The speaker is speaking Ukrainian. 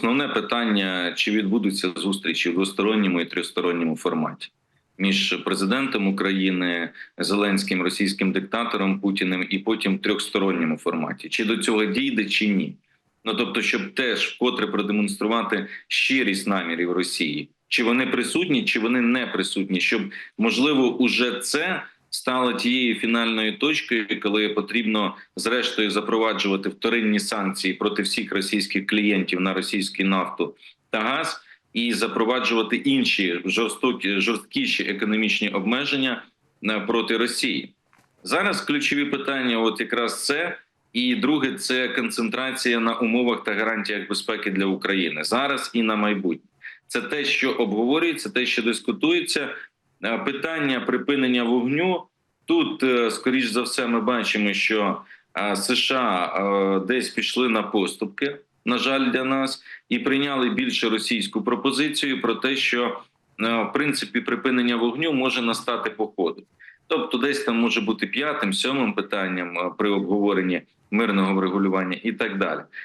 основне питання: чи відбудуться зустрічі в двосторонньому і трьохсторонньому форматі між президентом України Зеленським, російським диктатором Путіним, і потім в трьохсторонньому форматі. Чи до цього дійде, чи ні? Ну тобто, щоб теж вкотре продемонструвати щирість намірів Росії, чи вони присутні, чи вони не присутні, щоб можливо уже це стало тією фінальною точкою, коли потрібно зрештою запроваджувати вторинні санкції проти всіх російських клієнтів на російську нафту та газ, і запроваджувати інші жорстокі жорсткіші економічні обмеження е, проти Росії. Зараз ключові питання, от якраз це. І друге, це концентрація на умовах та гарантіях безпеки для України зараз і на майбутнє. Це те, що обговорюється, те, що дискутується. Е, Питання припинення вогню тут, е, скоріш за все, ми бачимо, що е, США десь пішли на поступки, на жаль, для нас, і прийняли більше російську пропозицію про те, що в принципі припинення вогню може настати по ходу. Тобто, десь там може бути п'ятим, сьомим питанням при обговоренні мирного врегулювання і так далі.